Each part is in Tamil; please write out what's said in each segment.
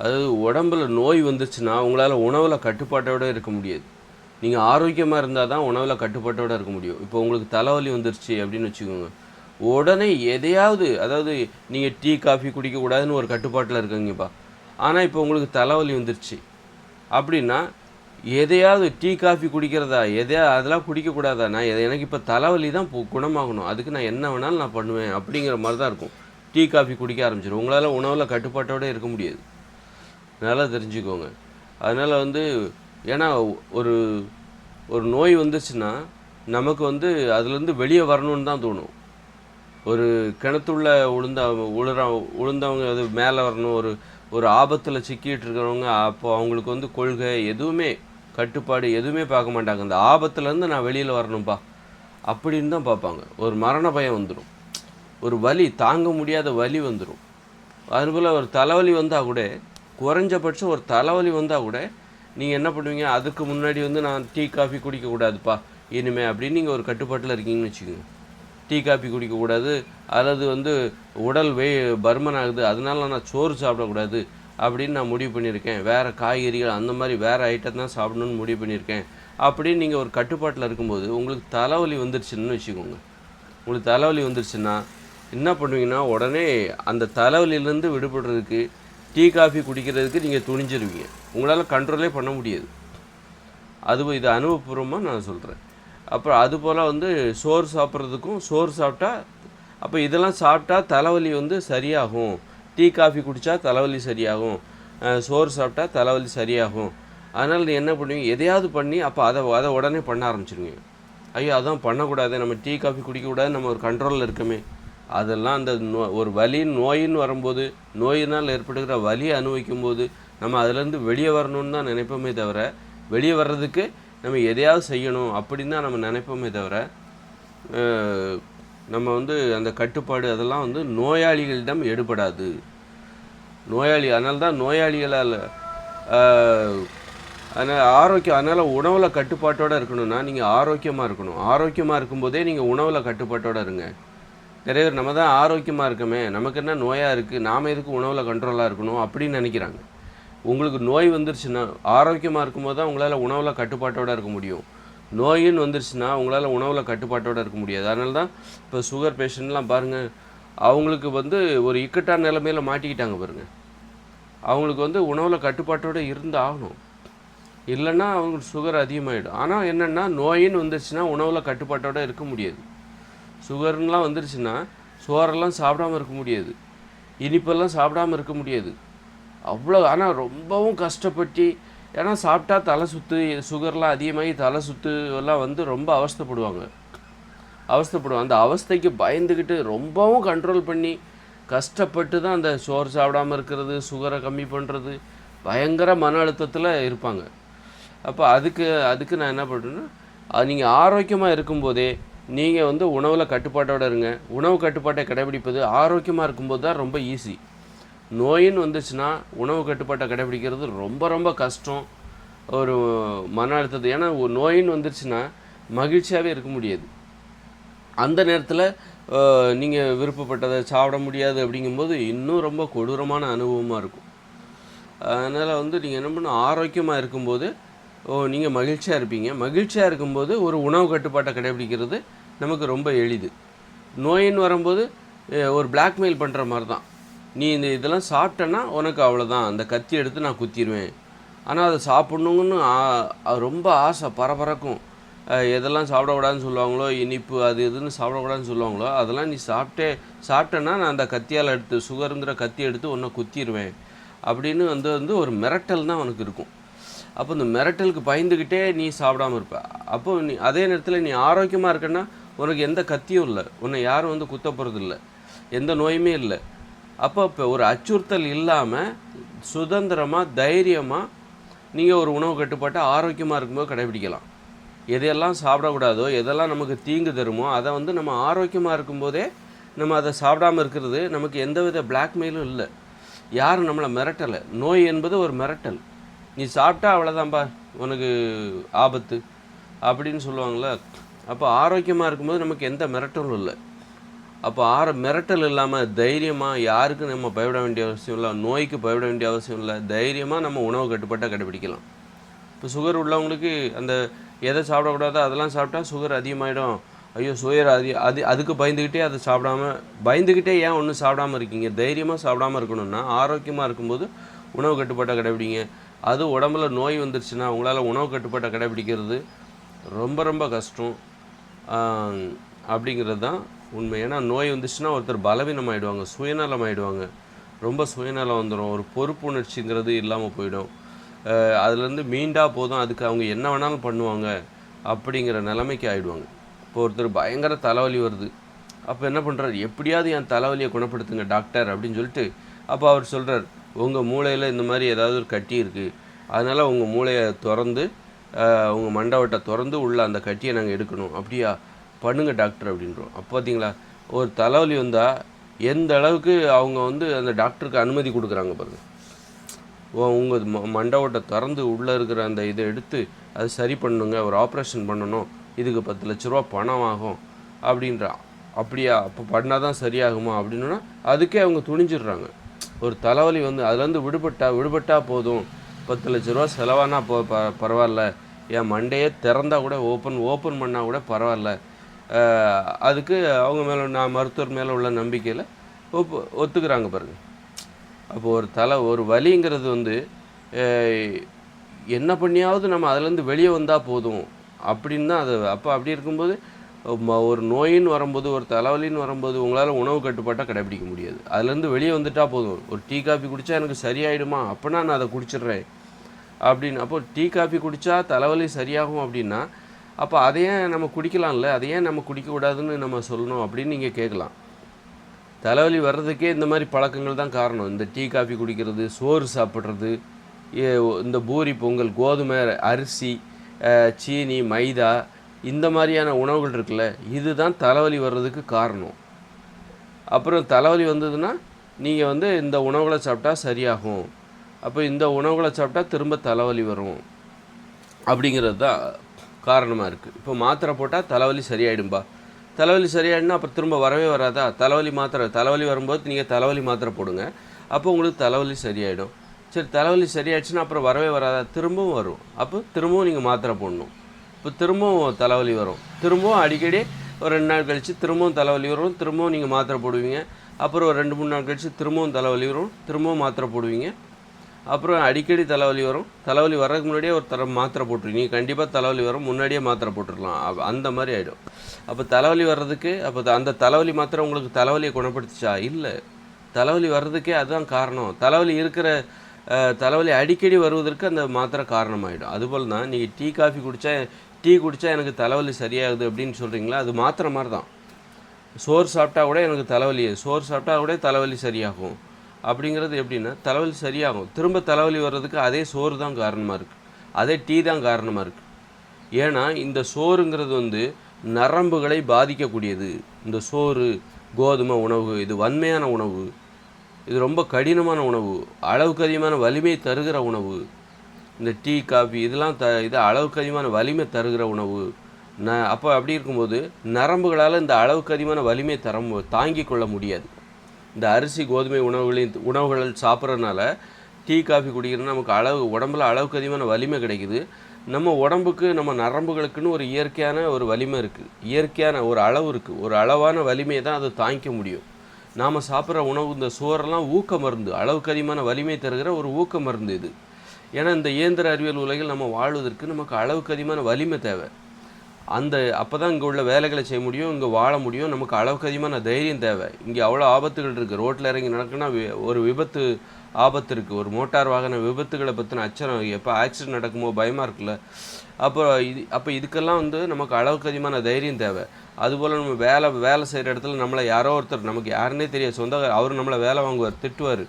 அதாவது உடம்புல நோய் வந்துச்சுன்னா உங்களால் உணவில் கட்டுப்பாட்டோட இருக்க முடியாது. நீங்கள் ஆரோக்கியமாக இருந்தால் தான் உணவில் கட்டுப்பாட்டோடு இருக்க முடியும். இப்போ உங்களுக்கு தலைவலி வந்துருச்சு அப்படின்னு வச்சுக்கோங்க. உடனே எதையாவது அதாவது நீங்கள் டீ காஃபி குடிக்கக்கூடாதுன்னு ஒரு கட்டுப்பாட்டில் இருக்கீங்கப்பா. ஆனால் இப்போ உங்களுக்கு தலைவலி வந்துருச்சு. அப்படின்னா எதையாவது டீ காஃபி குடிக்கிறதா எதையா அதெல்லாம் குடிக்கக்கூடாதா? நான் எதை- எனக்கு இப்போ தலைவலி தான் பு- குணமாகணும். அதுக்கு நான் என்ன வேணாலும் நான் பண்ணுவேன் அப்படிங்கிற மாதிரி தான் இருக்கும். டீ காஃபி குடிக்க ஆரம்பிச்சிடும் உங்களால் உணவில் கட்டுப்பாட்டோட இருக்க முடியாது. நல்லா தெரிஞ்சுக்கோங்க. அதனால் வந்து ஏன்னா ஒரு ஒரு நோய் வந்துச்சுன்னா நமக்கு வந்து அதுலேருந்து வெளியே வரணும்னு தான் தோணும். ஒரு கிணத்துள்ள உளுந்த உளுற உளுந்தவங்க அது மேலே வரணும். ஒரு ஒரு ஆபத்தில் சிக்கிட்டு இருக்கிறவங்க அப்போ அவங்களுக்கு வந்து கொள்கை எதுவுமே கட்டுப்பாடு எதுவுமே பார்க்க மாட்டாங்க. அந்த ஆபத்துலேருந்து நான் வெளியில் வரணும்ப்பா அப்படின்னு தான் பார்ப்பாங்க. ஒரு மரண பயம் வந்துடும் ஒரு வலி தாங்க முடியாத வலி வந்துடும் அதுபோல் ஒரு தலைவலி வந்தால் கூட குறைஞ்சபட்சம் ஒரு தலைவலி வந்தால் கூட நீங்கள் என்ன பண்ணுவீங்க? அதுக்கு முன்னாடி வந்து நான் டீ காஃபி குடிக்கக்கூடாதுப்பா இனிமே அப்படின்னு நீங்கள் ஒரு கட்டுப்பாட்டில் இருக்கீங்கன்னு வச்சுக்கோங்க. டீ காஃபி குடிக்கக்கூடாது அல்லது வந்து உடல் வே பருமன் ஆகுது அதனால நான் சோறு சாப்பிடக்கூடாது அப்படின்னு நான் முடிவு பண்ணியிருக்கேன். வேறு காய்கறிகள் அந்த மாதிரி வேறு ஐட்டம் தான் சாப்பிடணும்னு முடிவு பண்ணியிருக்கேன். அப்படின்னு நீங்கள் ஒரு கட்டுப்பாட்டில் இருக்கும்போது உங்களுக்கு தலைவலி வந்துருச்சுன்னு வச்சுக்கோங்க. உங்களுக்கு தலைவலி வந்துருச்சுன்னா என்ன பண்ணுவீங்கன்னா உடனே அந்த தலைவலியிலேருந்து விடுபடுறதுக்கு டீ காஃபி குடிக்கிறதுக்கு நீங்கள் துணிஞ்சிருவீங்க. உங்களால் கண்ட்ரோலே பண்ண முடியாது. அது இது அனுபவபூர்வமாக நான் சொல்கிறேன் அப்புறம் அதுபோல் வந்து சோறு சாப்பிட்றதுக்கும் சோறு சாப்பிட்டா அப்போ இதெல்லாம் சாப்பிட்டா தலைவலி வந்து சரியாகும். டீ காஃபி குடித்தா தலைவலி சரியாகும். சோறு சாப்பிட்டா தலைவலி சரியாகும். அதனால் நீ என்ன பண்ணுவீங்க? எதையாவது பண்ணி அப்போ அதை அதை உடனே பண்ண ஆரம்பிச்சிருவீங்க. ஐயோ அதான் பண்ணக்கூடாது. நம்ம டீ காஃபி குடிக்கக்கூடாது நம்ம ஒரு கண்ட்ரோலில் இருக்கமே. அதெல்லாம் அந்த நோ ஒரு வலி நோயின்னு வரும்போது நோயினால் ஏற்படுகிற வலியை அனுபவிக்கும் போது நம்ம அதுலேருந்து வெளியே வரணும்னு தான் நினைப்போமே தவிர வெளியே வர்றதுக்கு நம்ம எதையாவது செய்யணும் அப்படின்னு தான் நம்ம நினைப்போமே தவிர நம்ம வந்து அந்த கட்டுப்பாடு அதெல்லாம் வந்து நோயாளிகளிடம் எடுபடாது. நோயாளி அதனால தான் நோயாளிகளால் அதனால் ஆரோக்கியம் அதனால் உணவில் கட்டுப்பாட்டோடு இருக்கணும்னா நீங்கள் ஆரோக்கியமாக இருக்கணும். ஆரோக்கியமாக இருக்கும்போதே நீங்கள் உணவில் கட்டுப்பாட்டோடு இருங்க. நிறைய பேர் நம்ம தான் ஆரோக்கியமாக இருக்கமே நமக்கு என்ன நோயாக இருக்குது நாம் எதுக்கு உணவில் கண்ட்ரோலாக இருக்கணும் அப்படின்னு நினைக்கிறாங்க. உங்களுக்கு நோய் வந்துருச்சுன்னா ஆரோக்கியமாக இருக்கும்போது தான் உங்களால் உணவில் கட்டுப்பாட்டோடு இருக்க முடியும். நோயின்னு வந்துருச்சுன்னா உங்களால் உணவில் கட்டுப்பாட்டோடு இருக்க முடியாது. அதனால தான் இப்போ சுகர் பேஷண்ட்லாம் பாருங்கள் அவங்களுக்கு வந்து ஒரு இக்கட்டான நிலைமையில் மாட்டிக்கிட்டாங்க பாருங்கள் அவங்களுக்கு வந்து உணவில் கட்டுப்பாட்டோடு இருந்து ஆகணும். இல்லைன்னா அவங்களுக்கு சுகர் அதிகமாகிடும் ஆனால் என்னென்னா நோயின்னு வந்துருச்சுன்னா உணவில் கட்டுப்பாட்டோடு இருக்க முடியாது. சுகர்லாம் வந்துருச்சுன்னா சோறெல்லாம் சாப்பிடாம இருக்க முடியாது. இனிப்பெல்லாம் சாப்பிடாம இருக்க முடியாது. அவ்வளோ ஆனால் ரொம்பவும் கஷ்டப்பட்டு ஏன்னா சாப்பிட்டா தலை சுத்து சுகர்லாம் அதிகமாகி தலை சுத்து எல்லாம் வந்து ரொம்ப அவஸ்தைப்படுவாங்க. அவஸ்தைப்படுவாங்க. அந்த அவஸ்தைக்கு பயந்துக்கிட்டு ரொம்பவும் கண்ட்ரோல் பண்ணி கஷ்டப்பட்டு தான் அந்த சோறு சாப்பிடாம இருக்கிறது சுகரை கம்மி பண்ணுறது பயங்கர மன அழுத்தத்தில் இருப்பாங்க. அப்போ அதுக்கு அதுக்கு நான் என்ன பண்ணுறேன்னா நீங்கள் ஆரோக்கியமாக இருக்கும்போதே நீங்கள் வந்து உணவில் கட்டுப்பாட்டோட இருங்க. உணவு கட்டுப்பாட்டை கடைபிடிப்பது ஆரோக்கியமாக இருக்கும்போது தான் ரொம்ப ஈஸி நோயின்னு வந்துச்சுன்னா உணவு கட்டுப்பாட்டை கடைபிடிக்கிறது ரொம்ப ரொம்ப கஷ்டம். ஒரு மன அழுத்தத்தை ஏன்னா ஒரு நோயின்னு வந்துருச்சுன்னா மகிழ்ச்சியாகவே இருக்க முடியாது. அந்த நேரத்தில் நீங்கள் விருப்பப்பட்டதை சாப்பிட முடியாது அப்படிங்கும்போது இன்னும் ரொம்ப கொடூரமான அனுபவமாக இருக்கும். அதனால் வந்து நீங்கள் என்ன பண்ணணும் ஆரோக்கியமாக இருக்கும்போது ஓ நீங்கள் மகிழ்ச்சியாக இருப்பீங்க. மகிழ்ச்சியாக இருக்கும்போது ஒரு உணவு கட்டுப்பாட்டை கடைபிடிக்கிறது நமக்கு ரொம்ப எளிது. நோயின்னு வரும்போது ஒரு பிளாக்மெயில் பண்ணுற மாதிரி தான் நீ இந்த இதெல்லாம் சாப்பிட்டேன்னா உனக்கு அவ்வளோதான் அந்த கத்தி எடுத்து நான் குத்திடுவேன் ஆனால் அதை சாப்பிட்ணுங்கன்னு ரொம்ப ஆசை பரபரக்கும். எதெல்லாம் சாப்பிடக்கூடாதுன்னு சொல்லுவாங்களோ இனிப்பு அது இதுன்னு சாப்பிடக்கூடாதுன்னு சொல்லுவாங்களோ அதெல்லாம் நீ சாப்பிட்டே சாப்பிட்டேன்னா நான் அந்த கத்தியால் எடுத்து சுகருங்கிற கத்தி எடுத்து உன்னை குத்திடுவேன் அப்படின்னு வந்து வந்து ஒரு மிரட்டல் தான் உனக்கு இருக்கும். அப்போ இந்த மிரட்டலுக்கு பயந்துக்கிட்டே நீ சாப்பிடாமல் இருப்ப. அப்போ நீ அதே நேரத்தில் நீ ஆரோக்கியமாக இருக்கன்னா உனக்கு எந்த கத்தியும் இல்லை. உன்னை யாரும் வந்து குத்த போகிறது இல்லை எந்த நோயுமே இல்லை. அப்போ இப்போ ஒரு அச்சுறுத்தல் இல்லாமல் சுதந்திரமாக தைரியமாக நீங்கள் ஒரு உணவு கட்டுப்பாட்டை ஆரோக்கியமாக இருக்கும்போது கடைபிடிக்கலாம். எதையெல்லாம் சாப்பிடக்கூடாதோ எதெல்லாம் நமக்கு தீங்கு தருமோ அதை வந்து நம்ம ஆரோக்கியமாக இருக்கும்போதே நம்ம அதை சாப்பிடாம இருக்கிறது நமக்கு எந்தவித பிளாக்மெயிலும் இல்லை. யாரும் நம்மளை மிரட்டலை. நோய் என்பது ஒரு மிரட்டல். நீ சாப்பிட்டா அவ்வளோதான்பா உனக்கு ஆபத்து. அப்படின்னு சொல்லுவாங்களே அப்போ ஆரோக்கியமாக இருக்கும்போது நமக்கு எந்த மிரட்டலும் இல்லை. அப்போ ஆற மிரட்டல் இல்லாமல் தைரியமாக யாருக்கும் நம்ம பயப்பட வேண்டிய அவசியம் இல்லை நோய்க்கு பயப்பட வேண்டிய அவசியம் இல்லை தைரியமாக நம்ம உணவு கட்டுப்பாட்டை கடைபிடிக்கலாம். இப்போ சுகர் உள்ளவங்களுக்கு அந்த எதை சாப்பிடக்கூடாதோ அதெல்லாம் சாப்பிட்டா சுகர் அதிகமாகிடும் ஐயோ சுயர் அதி அது அதுக்கு பயந்துக்கிட்டே அதை சாப்பிடாம பயந்துக்கிட்டே ஏன் ஒன்றும் சாப்பிடாம இருக்கீங்க? தைரியமாக சாப்பிடாம இருக்கணும்னா ஆரோக்கியமாக இருக்கும்போது உணவு கட்டுப்பாட்டை கடைபிடிங்க. அது உடம்புல நோய் வந்துருச்சுன்னா உங்களால் உணவு கட்டுப்பாட்டை கடைபிடிக்கிறது ரொம்ப ரொம்ப கஷ்டம். அப்படிங்கிறது தான் உண்மை. ஏன்னா நோய் வந்துச்சுன்னா ஒருத்தர் பலவீனம் ஆகிடுவாங்க சுயநலம் ஆகிடுவாங்க ரொம்ப சுயநலம் வந்துடும் ஒரு பொறுப்புணர்ச்சிங்கிறது இல்லாமல் போயிடும். அதுலேருந்து மீண்டா போதும். அதுக்கு அவங்க என்ன வேணாலும் பண்ணுவாங்க அப்படிங்கிற நிலைமைக்கு ஆகிடுவாங்க இப்போ ஒருத்தர் பயங்கர தலைவலி வருது. அப்போ என்ன பண்ணுறாரு எப்படியாவது என் தலைவலியை குணப்படுத்துங்க டாக்டர் அப்படின்னு சொல்லிட்டு அப்போ அவர் சொல்கிறார் உங்கள் மூளையில் இந்த மாதிரி ஏதாவது ஒரு கட்டி இருக்குது அதனால் உங்கள் மூளையை திறந்து உங்கள் மண்டவட்டை திறந்து உள்ள அந்த கட்டியை நாங்கள் எடுக்கணும். அப்படியா? பண்ணுங்கள் டாக்டர் அப்படின்றோம். அப்போ பார்த்தீங்களா ஒரு தலைவலி வந்தால் எந்த அளவுக்கு அவங்க வந்து அந்த டாக்டருக்கு அனுமதி கொடுக்குறாங்க பாருங்கள் உங்கள் ம மண்டவட்டை திறந்து உள்ளே இருக்கிற அந்த இதை எடுத்து அது சரி பண்ணுங்க ஒரு ஆப்ரேஷன் பண்ணணும். இதுக்கு பத்து லட்ச ரூபா பணம் ஆகும். அப்படின்றா அப்படியா? அப்போ பண்ணால் தான் சரியாகுமா? அப்படின்னா அதுக்கே அவங்க துணிஞ்சிடுறாங்க. ஒரு தலைவலி வந்து அதுலேருந்து விடுபட்டா விடுபட்டா போதும். பத்து லட்ச ரூபா செலவானா போ ப பரவாயில்ல. என் மண்டையே திறந்தால் கூட ஓப்பன் ஓப்பன் பண்ணால் கூட பரவாயில்ல. அதுக்கு அவங்க மேலே நான் மருத்துவர் மேலே உள்ள நம்பிக்கையில் ஒப்பு ஒத்துக்கிறாங்க பாருங்க. அப்போது ஒரு தலை ஒரு வலிங்கிறது வந்து என்ன பண்ணியாவது நம்ம அதுலேருந்து வெளியே வந்தால் போதும். அப்படின்னு தான் அது. அப்போ அப்படி இருக்கும்போது ம- ஒரு நோயின்னு வரும்போது ஒரு தலைவலின்னு வரும்போது உங்களால் உணவு கட்டுப்பாட்டை கடைபிடிக்க முடியாது. அதுலேருந்து வெளியே வந்துட்டால் போதும். ஒரு டீ காபி குடித்தா எனக்கு சரியாயிடுமா? அப்போனா நான் அதை குடிச்சிடுறேன். அப்படின்னு. அப்போது டீ காஃபி குடித்தா தலைவலி சரியாகும் அப்படின்னா அப்போ அதையே நம்ம குடிக்கலாம்ல அதையே நம்ம குடிக்கக்கூடாதுன்னு நம்ம சொல்லணும் அப்படின்னு நீங்கள் கேட்கலாம். தலைவலி வர்றதுக்கே இந்த மாதிரி பழக்கங்கள் தான் காரணம். இந்த டீ காஃபி குடிக்கிறது சோறு சாப்பிட்றது ஏ- இந்த பூரி பொங்கல் கோதுமை அரிசி சீனி மைதா இந்த மாதிரியான உணவுகள் இருக்குல்ல இதுதான் தலைவலி வர்றதுக்கு காரணம். அப்புறம் தலைவலி வந்ததுன்னா நீங்கள் வந்து இந்த உணவுகளை சாப்பிட்டா சரியாகும். அப்போ இந்த உணவுகளை சாப்பிட்டா திரும்ப தலைவலி வரும். அப்படிங்கிறது தான் காரணமாக இருக்குது இப்போ மாத்திரை போட்டால் தலைவலி சரியாயிடும்பா. தலைவலி சரியாயிடுனா அப்புறம் திரும்ப வரவே வராதா? தலைவலி மாத்திரை தலைவலி வரும்போது நீங்கள் தலைவலி மாத்திரை போடுங்க. அப்போ உங்களுக்கு தலைவலி சரியாயிடும். சரி தலைவலி சரியாயிடுச்சுன்னா அப்புறம் வரவே வராதா? திரும்பவும் வரும். அப்போ திரும்பவும் நீங்கள் மாத்திரை போடணும். இப்போ திரும்பவும் தலைவலி வரும். திரும்பவும் அடிக்கடி ஒரு ரெண்டு நாள் கழித்து திரும்பவும் தலைவலி வரும். திரும்பவும் நீங்கள் மாத்திரை போடுவீங்க. அப்புறம் ஒரு ரெண்டு மூணு நாள் கழித்து திரும்பவும் தலைவலி வரும். திரும்பவும் மாத்திரை போடுவீங்க. அப்புறம் அடிக்கடி தலைவலி வரும். தலைவலி வர்றதுக்கு முன்னாடியே ஒரு தரம் மாத்திரை போட்டுருவீங்க கண்டிப்பாக தலைவலி வரும். முன்னாடியே மாத்திரை போட்டுடலாம் அந்த மாதிரி ஆகிடும் அப்போ தலைவலி வர்றதுக்கு அப்போ அந்த தலைவலி மாத்திரை உங்களுக்கு தலைவலியை குணப்படுத்துச்சா? இல்லை. தலைவலி வர்றதுக்கே அதுதான் காரணம். தலைவலி இருக்கிற தலைவலி அடிக்கடி வருவதற்கு அந்த மாத்திரை காரணமாகிடும் அதுபோல் தான் நீங்கள் டீ காஃபி குடித்தா டீ குடித்தா எனக்கு தலைவலி சரியாகுது அப்படின்னு சொல்கிறீங்களா அது மாத்திரை மாதிரி தான் சோறு சாப்பிட்டா கூட எனக்கு தலைவலி சோறு சாப்பிட்டா கூட தலைவலி சரியாகும். அப்படிங்கிறது எப்படின்னா தலைவலி சரியாகும். திரும்ப தலைவலி வர்றதுக்கு அதே சோறு தான் காரணமாக இருக்குது அதே டீ தான் காரணமாக இருக்குது ஏன்னா இந்த சோறுங்கிறது வந்து நரம்புகளை பாதிக்கக்கூடியது. இந்த சோறு கோதுமை உணவு இது வன்மையான உணவு. இது ரொம்ப கடினமான உணவு. அளவுக்கு அதிகமான வலிமை தருகிற உணவு. இந்த டீ காஃபி இதெல்லாம் த இது அளவுக்கு அதிகமான வலிமை தருகிற உணவு. ந அப்போ அப்படி இருக்கும்போது நரம்புகளால் இந்த அளவுக்கு அதிகமான வலிமை தர மு- தாங்கிக் கொள்ள முடியாது. இந்த அரிசி கோதுமை உணவுகளின் உணவுகள் சாப்பிட்றதுனால டீ காஃபி குடிக்கிறதுனா நமக்கு அளவு உடம்புல அளவுக்கு அதிகமான வலிமை கிடைக்குது. நம்ம உடம்புக்கு நம்ம நரம்புகளுக்குன்னு ஒரு இயற்கையான ஒரு வலிமை இருக்குது இயற்கையான ஒரு அளவு இருக்குது ஒரு அளவான வலிமையை தான் அதை தாங்கிக்க முடியும். நாம் சாப்பிட்ற உணவு இந்த சோறெல்லாம் ஊக்க மருந்து. அளவுக்கு அதிகமான வலிமை தருகிற ஒரு ஊக்க மருந்து இது. ஏன்னா இந்த இயந்திர அறிவியல் உலகில் நம்ம வாழ்வதற்கு நமக்கு அளவுக்கு அதிகமான வலிமை தேவை. அந்த அப்போ தான் இங்கே உள்ள வேலைகளை செய்ய முடியும் இங்கே வாழ முடியும். நமக்கு அளவுக்கு அதிகமான தைரியம் தேவை. இங்கே அவ்வளோ ஆபத்துகள் இருக்குது ரோட்டில் இறங்கி நடக்குன்னா ஒரு விபத்து ஆபத்து இருக்குது ஒரு மோட்டார் வாகன விபத்துகளை பற்றின அச்சரம் எப்போ ஆக்சிடென்ட் நடக்குமோ பயமாக இருக்குல்ல. அப்போ இது அப்போ இதுக்கெல்லாம் வந்து நமக்கு அளவுக்கு அதிகமான தைரியம் தேவை. அதுபோல் நம்ம வேலை வேலை செய்கிற இடத்துல நம்மளை யாரோ ஒருத்தர் நமக்கு யாருன்னே தெரியாது. சொந்த அவர் நம்மளை வேலை வாங்குவார் திட்டுவார்.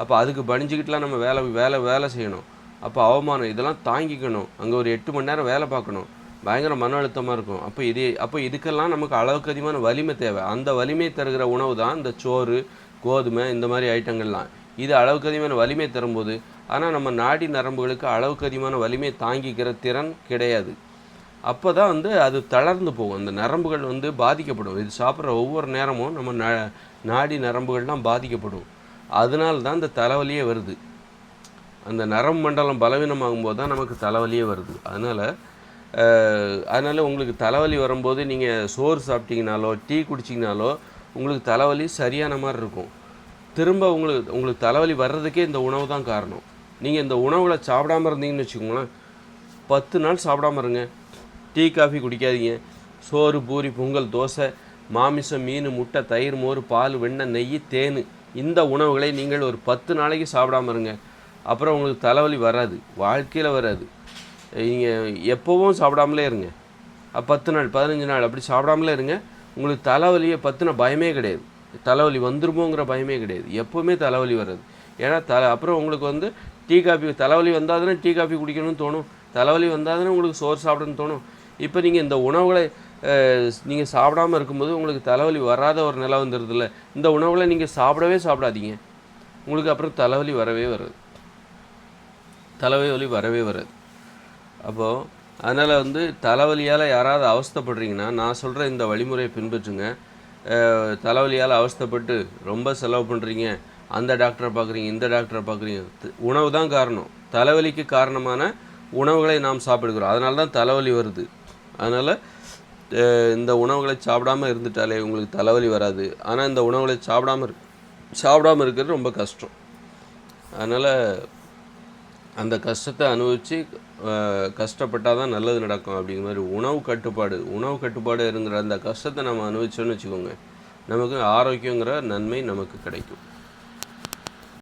அப்போ அதுக்கு பணிஞ்சுக்கிட்டுலாம் நம்ம வேலை வேலை வேலை செய்யணும். அப்போ அவமானம் இதெல்லாம் தாங்கிக்கணும். அங்கே ஒரு எட்டு மணி நேரம் வேலை பார்க்கணும். பயங்கர மன அழுத்தமாக இருக்கும். அப்போ இது அப்போ இதுக்கெல்லாம் நமக்கு அளவுக்கு அதிகமான வலிமை தேவை. அந்த வலிமை தருகிற உணவு தான் இந்த சோறு கோதுமை இந்த மாதிரி ஐட்டங்கள்லாம். இது அளவுக்கு அதிகமான வலிமை தரும்போது ஆனால் நம்ம நாடி நரம்புகளுக்கு அளவுக்கு அதிகமான வலிமை தாங்கிக்கிற திறன் கிடையாது. அப்போ தான் வந்து அது தளர்ந்து போகும். அந்த நரம்புகள் வந்து பாதிக்கப்படும். இது சாப்பிட்ற ஒவ்வொரு நேரமும் நம்ம ந நாடி நரம்புகள்லாம் பாதிக்கப்படும். அதனால தான் இந்த தலைவலியே வருது. அந்த நரம்பு மண்டலம் பலவீனமாகும் போது தான் நமக்கு தலைவலியே வருது. அதனால் அதனால் உங்களுக்கு தலைவலி வரும்போது நீங்கள் சோறு சாப்பிட்டீங்கனாலோ டீ குடிச்சிங்கனாலோ உங்களுக்கு தலைவலி சரியான மாதிரி இருக்கும். திரும்ப உங்களுக்கு உங்களுக்கு தலைவலி வர்றதுக்கே இந்த உணவு தான் காரணம். நீங்கள் இந்த உணவில் சாப்பிடாம இருந்தீங்கன்னு வச்சுக்கோங்களேன் பத்து நாள் சாப்பிடாம இருங்க. டீ காஃபி குடிக்காதீங்க. சோறு பூரி பொங்கல் தோசை மாமிசம் மீன் முட்டை தயிர் மோர் பால் வெண்ணெய் நெய் தேன் இந்த உணவுகளை நீங்கள் ஒரு பத்து நாளைக்கு சாப்பிடாம இருங்க. அப்புறம் உங்களுக்கு தலைவலி வராது. வாழ்க்கையில் வராது. நீங்கள் எப்போவும் சாப்பிடாமலே இருங்க. பத்து நாள் பதினஞ்சு நாள் அப்படி சாப்பிடாமலே இருங்க. உங்களுக்கு தலைவலியை பற்றின பயமே கிடையாது. தலைவலி வந்துருமோங்கிற பயமே கிடையாது. எப்போவுமே தலைவலி வராது ஏன்னா தலை அப்புறம் உங்களுக்கு வந்து டீ காஃபி தலைவலி வந்தால் தானே டீ காஃபி குடிக்கணும்னு தோணும். தலைவலி வந்தால் தானே உங்களுக்கு சோறு சாப்பிடணும்னு தோணும். இப்போ நீங்கள் இந்த உணவுகளை நீங்கள் சாப்பிடாம இருக்கும்போது உங்களுக்கு தலைவலி வராத ஒரு நிலை வந்துடுதுல்ல இந்த உணவுகளை நீங்கள் சாப்பிடவே சாப்பிடாதீங்க. உங்களுக்கு அப்புறம் தலைவலி வரவே வராது. தலைவலி வரவே வராது. அப்போது அதனால் வந்து தலைவலியால் யாராவது அவஸ்தைப்படுறீங்கன்னா நான் சொல்கிற இந்த வழிமுறையை பின்பற்றுங்க. தலைவலியால் அவஸ்தைப்பட்டு ரொம்ப செலவு பண்ணுறீங்க அந்த டாக்டரை பார்க்குறீங்க இந்த டாக்டரை பார்க்குறீங்க உணவு தான் காரணம். தலைவலிக்கு காரணமான உணவுகளை நாம் சாப்பிடுகிறோம். அதனால தான் தலைவலி வருது. அதனால் இந்த உணவுகளை சாப்பிடாம இருந்துட்டாலே உங்களுக்கு தலைவலி வராது. ஆனால் இந்த உணவுகளை சாப்பிடாம இரு சாப்பிடாம இருக்கிறது ரொம்ப கஷ்டம். அதனால் அந்த கஷ்டத்தை அனுபவித்து கஷ்டப்பட்டால் தான் நல்லது நடக்கும் அப்படிங்கிற மாதிரி உணவு கட்டுப்பாடு உணவு கட்டுப்பாடு இருங்கிற அந்த கஷ்டத்தை நம்ம அனுபவிச்சோன்னு வச்சுக்கோங்க. நமக்கு ஆரோக்கியங்கிற நன்மை நமக்கு கிடைக்கும்.